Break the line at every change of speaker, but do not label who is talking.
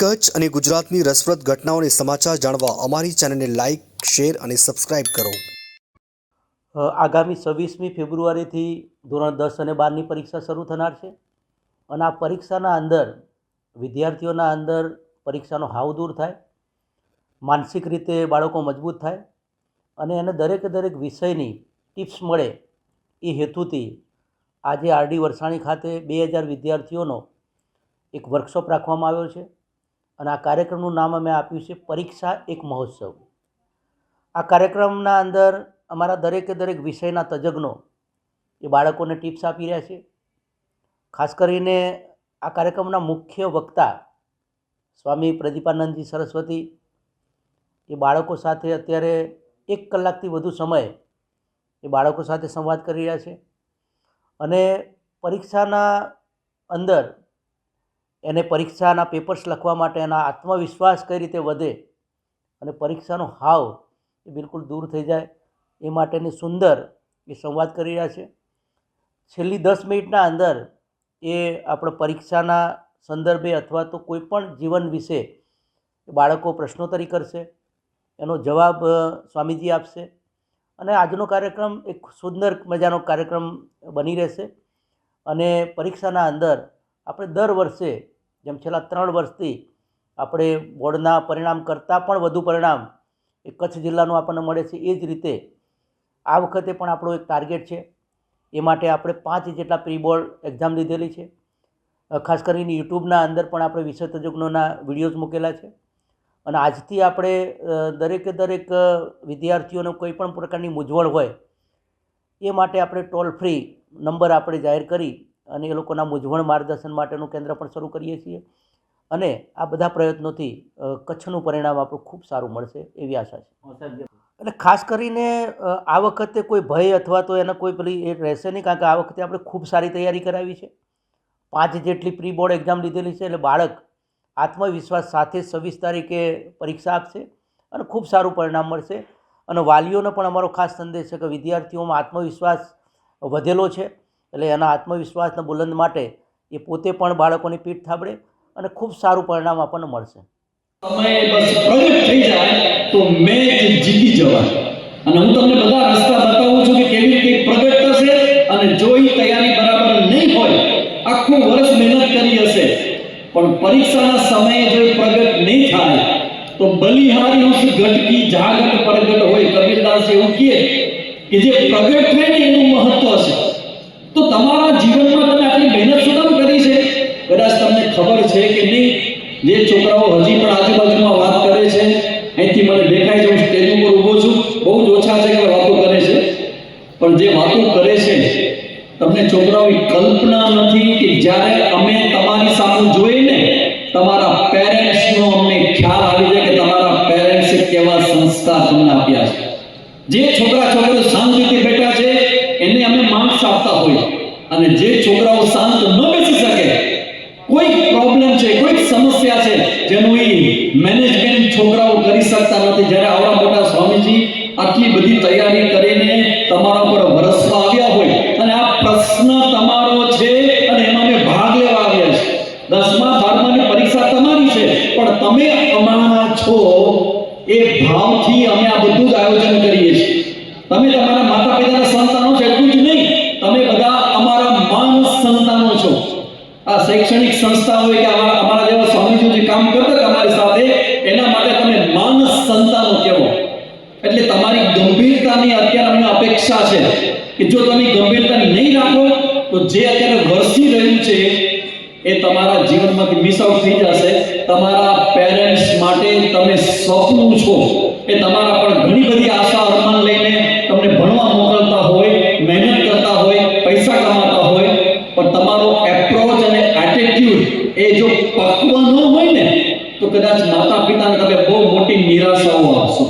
કચ્છ અને ગુજરાતની રસપ્રદ ઘટનાઓને સમાચાર જાણવા અમારી ચેનલને લાઇક શેર અને સબસ્ક્રાઇબ કરો.
આગામી છવ્વીસમી ફેબ્રુઆરીથી ધોરણ દસ અને બારની પરીક્ષા શરૂ થનાર છે અને આ પરીક્ષાના અંદર, વિદ્યાર્થીઓના અંદર પરીક્ષાનો હાવ દૂર થાય, માનસિક રીતે બાળકો મજબૂત થાય અને એને દરેકે દરેક વિષયની ટિપ્સ મળે એ હેતુથી આજે આરડી વરસાણી ખાતે બે હજાર વિદ્યાર્થીઓનો એક વર્કશોપ રાખવામાં આવ્યો છે. અને આ કાર્યક્રમનું નામ અમે આપ્યું છે પરીક્ષા એક મહોત્સવ. આ કાર્યક્રમના અંદર અમારા દરેકે દરેક વિષયના તજજ્ઞો એ બાળકોને ટિપ્સ આપી રહ્યા છે. ખાસ કરીને આ કાર્યક્રમના મુખ્ય વક્તા સ્વામી પ્રદીપાનંદજી સરસ્વતી, એ બાળકો સાથે અત્યારે એક કલાકથી વધુ સમય એ બાળકો સાથે સંવાદ કરી રહ્યા છે. અને પરીક્ષાના અંદર એને પરીક્ષાના પેપર્સ લખવા માટે એના આત્મવિશ્વાસ કઈ રીતે વધે અને પરીક્ષાનો હાવ એ બિલકુલ દૂર થઈ જાય, એ માટેની સુંદર એ સંવાદ કરી રહ્યા છે. છેલ્લી દસ મિનિટના અંદર એ આપણે પરીક્ષાના સંદર્ભે અથવા તો કોઈ પણ જીવન વિશે બાળકો પ્રશ્નોત્તરી કરશે, એનો જવાબ સ્વામીજી આપશે અને આજનો કાર્યક્રમ એક સુંદર મજાનો કાર્યક્રમ બની રહેશે અને પરીક્ષાના અંદર આપણે દર વર્ષે, જેમ છેલ્લા ત્રણ વર્ષથી આપણે બોર્ડના પરિણામ કરતાં પણ વધુ પરિણામ એ કચ્છ જિલ્લાનું આપણને મળે છે, એ જ રીતે આ વખતે પણ આપણો એક ટાર્ગેટ છે. એ માટે આપણે પાંચ જેટલા પ્રી બોર્ડ એક્ઝામ લીધેલી છે. ખાસ કરીને યુટ્યુબના અંદર પણ આપણે વિષય તજજ્ઞોના વિડીયોઝ મૂકેલા છે. અને આજથી આપણે દરેકે દરેક વિદ્યાર્થીઓનો કોઈ પણ પ્રકારની મૂંઝવણ હોય, એ માટે આપણે ટોલ ફ્રી નંબર આપણે જાહેર કરી અને એ લોકોના મૂંઝવણ માર્ગદર્શન માટેનું કેન્દ્ર પણ શરૂ કરીએ છીએ. અને આ બધા પ્રયત્નોથી કચ્છનું પરિણામ આપણું ખૂબ સારું મળશે એવી આશા છે. એટલે ખાસ કરીને આ વખતે કોઈ ભય અથવા તો એને કોઈ પેલી એ રહેશે નહીં કારણ કે આ વખતે આપણે ખૂબ સારી તૈયારી કરાવી છે. પાંચ જેટલી પ્રી બોર્ડ એક્ઝામ લીધેલી છે એટલે બાળક આત્મવિશ્વાસ સાથે છવ્વીસ તારીખે પરીક્ષા આપશે અને ખૂબ સારું પરિણામ મળશે. અને વાલીઓને પણ અમારો ખાસ સંદેશ છે કે વિદ્યાર્થીઓમાં આત્મવિશ્વાસ વધેલો છે. એટલે એના આત્મવિશ્વાસના બુલંદ માટે એ પોતે પણ બાળકોની પીઠ થાબડે અને ખૂબ સારું પરિણામ આપણને મળશે.
સમય બસ પ્રગટ થઈ જાય તો મેચ જીતી જવાય. અને હું તમને બધા રસ્તા બતાવું છું કે કેવી રીતે પ્રગટ થશે અને જો ઈ તૈયારી બરાબર નહીં હોય, આખું વર્ષ મહેનત કરી હશે. પણ પરીક્ષાના સમયે જો પ્રગટ નહીં થાય, તો બલિહારી ઉસ ઘટકી જાગટ પ્રગટ હોય. કબીરદાસ એવું કહે કે જે પ્રગટ થાય ને એનું મહત્વ છે તો તમારા જીવનમાં તમે આટલી મહેનત શું કામ કરી છે? કદાચ તમને ખબર છે કે નહીં, જે છોકરાઓ હજી પણ આજુબાજુમાં વાત કરે છે, અહીંથી મને દેખાય છે, હું સ્ટેજ ઉપર ઊભો છું, બહુ જ ઓછા છે કે વાતો કરે છે. પણ જે વાતો કરે છે, તમને છોકરાઓની કલ્પના નથી કે જ્યારે અમે તમારી સામે જોઈને તમારા પેરેન્ટ્સનો અમને ખ્યાલ આવી જાય કે તમારા પેરેન્ટ્સે કેવા સંસ્કાર તમને આપ્યા છે. જે છોકરા છોકરીઓ શાંત રીતે બેઠા છે એને અમે માર્ક્સ આપતા હોઈએ અને જે છોકરાઓ શાંત ન બેસી શકે, કોઈ પ્રોબ્લેમ છે, કોઈ સમસ્યા છે, જેનું એ મેનેજમેન્ટ છોકરાઓ કરી શકતા નથી. જ્યારે આવા મોટા સ્વામીજી આટલી બધી તૈયારી કરીને તમારા પર વરસવા આવ્યા હોય, અને આ પ્રશ્ન તમારો છે અને એમાં મેં ભાગ લેવા આવ્યા છે દસમા, બારમાની પરીક્ષા તમારી છે, પણ તમે અમારા છો, એ ભાવથી અમે આ બધું જ આયોજન કરીએ શૈક્ષણિક સંસ્થા હોય કે અમારા જેવા સ્વામીજીઓ જે કામ કરતા તમારી સાથે, એના માટે તમે માનસ સંતાનો કહેવો. એટલે તમારી ગંભીરતાની અત્યારે અમને અપેક્ષા છે કે જો તમે ગંભીરતા નહીં રાખો, તો જે અત્યારે વરસી રહ્યું છે, એ તમારા જીવનમાંથી મિસ આઉટ થઈ જશે. તમારા પેરેન્ટ્સ માટે તમે સપનું છો. એ તમારા પર ઘણી બધી આશા અરમાન લઈને તમને ભણવા મોકલતા હોય, મહેનત કરતા હોય, પૈસા કમાતા હોય, પણ તમારો એ જો પક્વ ન હોય ને, તો કદાચ માતા પિતાને તમે બહુ મોટી નિરાશાઓ આપશો.